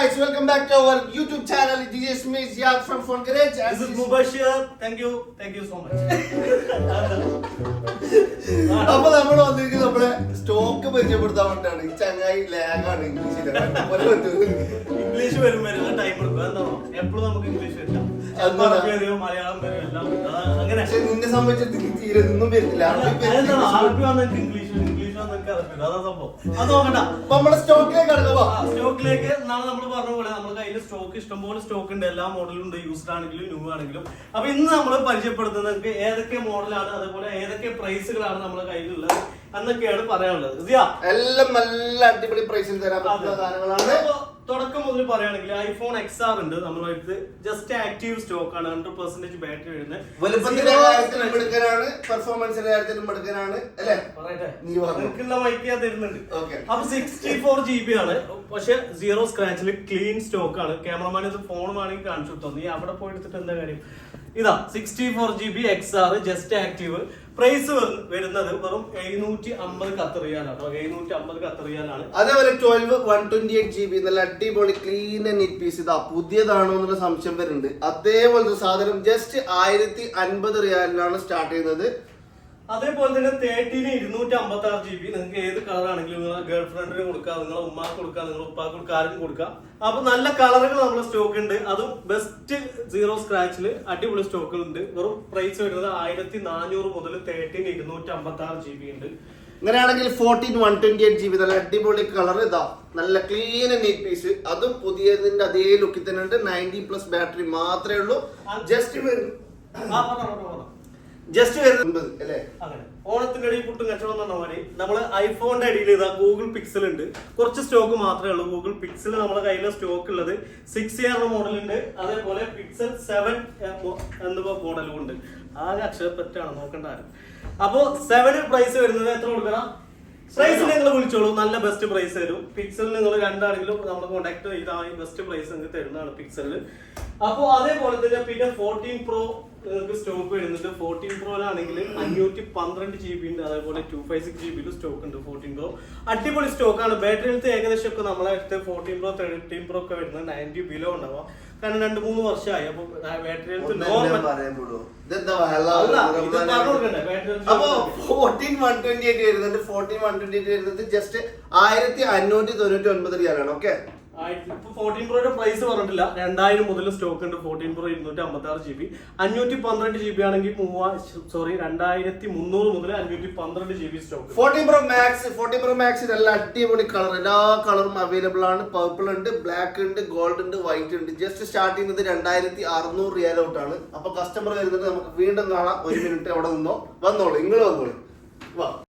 guys, welcome back to our YouTube channel. This is me Ziad from Phone Garage. And This is Mubashir. Thank you. Thank you so much. അപ്പൊ നമ്മൾ വന്നിരിക്കുന്നത് നമ്മുടെ stock പരിചയപ്പെടുത്താൻ വേണ്ടിയാണ്. ഈ ചങ്ങായി ലാഗാണ് ഇംഗ്ലീഷിൽ ഇംഗ്ലീഷ് വരും ടൈം എടുക്കും. എന്താണോ എപ്പോഴും നമുക്ക് ഇംഗ്ലീഷ് വരില്ല. ചിലപ്പോൾ അറബി വരും മലയാളം വരും എല്ലാം. അതാ- അങ്ങനെ. പക്ഷെ നിന്നെ സംബന്ധിച്ചിടത്തോളം തീരെ ഒന്നും വരില്ല. അതെന്താണ് അറബി വന്നിട്ട് ഇംഗ്ലീഷ് വരും, വരും. അതാ സംഭവം. അത് നോക്കണ്ട. അപ്പൊ നമ്മുടെ സ്റ്റോക്കിലേക്ക് ആ, സ്റ്റോക്കിലേക്ക് നാളെ നമ്മൾ പറഞ്ഞ പോലെ നമ്മുടെ കയ്യിൽ സ്റ്റോക്ക് ഇഷ്ടംപോലെ സ്റ്റോക്ക് ഉണ്ട്. എല്ലാ മോഡലും ഉണ്ട് യൂസ്ഡ് ആണെങ്കിലും ന്യൂ ആണെങ്കിലും. അപ്പൊ ഇന്ന് നമ്മൾ പരിചയപ്പെടുത്തുന്നത് ഏതൊക്കെ മോഡലാണ് അതുപോലെ ഏതൊക്കെ പ്രൈസുകളാണ് നമ്മുടെ കയ്യിലുള്ളത് എന്നൊക്കെയാണ് പറയാനുള്ളത്. എല്ലാം നല്ല അടിപൊളി പ്രൈസിൽ തരാൻ പറ്റുന്ന സാധനങ്ങളാണ്. തുടക്കം മുതൽ പറയുകയാണെങ്കിൽ ഐഫോൺ എക്സ് ആർ ഉണ്ട്. നമ്മുടെ അടുത്ത് ജസ്റ്റ് ആക്റ്റീവ് സ്റ്റോക്ക് ആണ്. ഹൺഡ്രഡ് പെർസെന്റേജ് ബാറ്ററി വരുന്നത്. വലുപ്പത്തിന്റെ കാര്യത്തിലും എടുക്കാനാണ് പെർഫോമൻസിന്റെ കാര്യത്തിലും എടുക്കാനാണ് അല്ലേ? പറയട്ടെ. നീ പറഞ്ഞു. നിനക്കുള്ള മൈക്ക് ഞാൻ തരുന്നുണ്ട്. Okay. അപ്പൊ സിക്സ്റ്റി ഫോർ ജി ബി ആണ്. പക്ഷെ സീറോ സ്ക്രാച്ചിൽ ക്ലീൻ സ്റ്റോക്ക് ആണ്. ക്യാമറമാൻ ഇത് ഫോൺ വേണമെങ്കിൽ കാണിച്ചു തോന്നി നീ അവിടെ പോയി എടുത്തിട്ട് എന്താ കാര്യം? ഇതാ sixty four G B X R just active price വരുന്നത് വെറും എഴുന്നൂറ്റി അമ്പത് കത്തറിയാലാണ് കേട്ടോ എഴുന്നൂറ്റി അമ്പത് കത്തറിയാലാണ് അതേപോലെ twelve one twenty eight G B നല്ല അടിപൊളി ക്ലീൻ നെറ്റ് പീസ് ഇതാ പുതിയതാണോ എന്നുള്ള സംശയം വരുന്നുണ്ട്. അതേപോലത്തെ സാധനം ജസ്റ്റ് ആയിരത്തി അൻപത് റിയാലിനാണ് സ്റ്റാർട്ട് ചെയ്യുന്നത്. അതേപോലെ തന്നെ തേർട്ടീന് ഇരുന്നൂറ്റി അമ്പത്തി ആറ് ജി ബി നിങ്ങൾക്ക് ഏത് കളർ ആണെങ്കിലും നിങ്ങളെ ഗേൾ ഫ്രണ്ടിന് കൊടുക്കാം നിങ്ങളെ ഉമ്മാക്ക് കൊടുക്കാം നിങ്ങളെ ഉപ്പാക്ക് കൊടുക്കാം ആർക്കും കൊടുക്കാം. അപ്പൊ നല്ല കളറുകൾ നമ്മുടെ സ്റ്റോക്ക് ഉണ്ട്. അതും ബെസ്റ്റ് സീറോ സ്ക്രാച്ചിൽ അടിപൊളി സ്റ്റോക്കുകൾ ഉണ്ട്. വെറും പ്രൈസ് വരുന്നത് ആയിരത്തി നാനൂറ് മുതൽ തേർട്ടീൻ ഇരുന്നൂറ്റി അമ്പത്തി ആറ് ജി ബി ഉണ്ട്. അങ്ങനെയാണെങ്കിൽ fourteen one twenty eight G B നല്ല അടിപൊളി കളർ ഇതാ. നല്ല ക്ലീൻ നെറ്റ് പീസ് അതും പുതിയതിന്റെ അതേ ലുക്കിൽ തന്നെ ഉണ്ട്. നയന്റി പ്ലസ് ബാറ്ററി മാത്രമേ ഉള്ളൂ. ജസ്റ്റ് ജസ്റ്റ് വരുന്നത്. അല്ലേ? അങ്ങനെ. ഓണത്തിന്റെ ഇടയിൽ പുട്ടും കച്ചവടം എന്ന് പറഞ്ഞ പോലെ നമ്മൾ ഐഫോണിന്റെ അടിയിൽ ഇതാ ഗൂഗിൾ പിക്സൽ ഉണ്ട്. കുറച്ച് സ്റ്റോക്ക് മാത്രമേ ഉള്ളൂ. ഗൂഗിൾ പിക്സൽ നമ്മുടെ കയ്യിൽ സ്റ്റോക്ക് ഉള്ളത്. സിക്സ് ഇയർ മോഡൽ ഉണ്ട്. അതേപോലെ പിക്സൽ സെവൻ എന്ന മോഡലും ഉണ്ട്. ആകെ അക്ഷരപ്പറ്റാണ്. നോക്കേണ്ട ആരും. അപ്പോ സെവന് പ്രൈസ് വരുന്നത് എത്ര കൊടുക്കണം? പ്രൈസ് നിങ്ങൾ വിളിച്ചോളൂ. നല്ല ബെസ്റ്റ് പ്രൈസ് തരും. പിക്സൽ നിങ്ങൾ രണ്ടാണെങ്കിലും നമ്മൾ കോൺടാക്ട് ചെയ്താൽ ബെസ്റ്റ് പ്രൈസ് നിങ്ങൾക്ക് തരുന്നതാണ് പിക്സലിൽ അപ്പോൾ അതേപോലെ തന്നെ പിന്നെ ഫോർട്ടീൻ പ്രോ നിങ്ങൾക്ക് സ്റ്റോക്ക് വരുന്നുണ്ട്. ഫോർട്ടീൻ പ്രോയിലാണെങ്കിൽ അഞ്ഞൂറ്റി പന്ത്രണ്ട് ജി ബി ഉണ്ട്. അതേപോലെ two five six G B stock ഉണ്ട് ഫോർട്ടീൻ പ്രോ അടിപൊളി സ്റ്റോക്കാണ് ബാറ്ററി എടുത്ത് ഏകദേശം ഒക്കെ നമ്മളെ അടുത്ത് ഫോർട്ടീൻ പ്രോ തേർട്ടീൻ പ്രോ ഒക്കെ വരുന്നത് നയന്റി ബിലോ ഉണ്ടാവുക കാരണം രണ്ട് മൂന്ന് വർഷമായി. അപ്പൊ ബാറ്ററി എടുത്ത് അപ്പൊ ഫോർട്ടീൻ വൺ ട്വന്റി എയ്റ്റ് വരുന്നുണ്ട്. ഫോർട്ടീൻ വൺ ട്വന്റി എയ്റ്റ് വരുന്നത് ജസ്റ്റ് ആയിരത്തി അഞ്ഞൂറ്റി തൊണ്ണൂറ്റി ഒൻപത് റിയാലാണ് ഓക്കെ ഫോർട്ടീൻ പ്രോയുടെ പ്രൈസ് പറഞ്ഞിട്ടില്ല. രണ്ടായിരം മുതൽ സ്റ്റോക്ക് ഉണ്ട്. ഫോർട്ടീൻ പ്രോ ഇരുന്നൂറ്റി അമ്പത്തി ആറ് ജി ബി അഞ്ഞൂറ്റി പന്ത്രണ്ട് ജി ബി ആണെങ്കിൽ മൂവാ സോറി രണ്ടായിരത്തി മുന്നൂറ് മുതൽ അഞ്ഞൂറ്റി പന്ത്രണ്ട് G B stock fourteen pro max fourteen pro max ഇതെല്ലാം അടിപൊളി കളർ എല്ലാ കളറും അവൈലബിൾ ആണ്. പർപ്പിൾ ഉണ്ട് ബ്ലാക്ക് ഉണ്ട് ഗോൾഡ് ഉണ്ട് വൈറ്റ് ഉണ്ട്. ജസ്റ്റ് സ്റ്റാർട്ട് ചെയ്യുന്നത് രണ്ടായിരത്തി അറുന്നൂറ് റിയാലോട്ടാണ് അപ്പൊ കസ്റ്റമർ വരുന്നത് നമുക്ക് വീണ്ടും കാണാം. ഒരു മിനിറ്റ് അവിടെ നിന്നോ. വന്നോളൂ. ഇങ്ങോട്ട് വന്നോളൂ. വാ.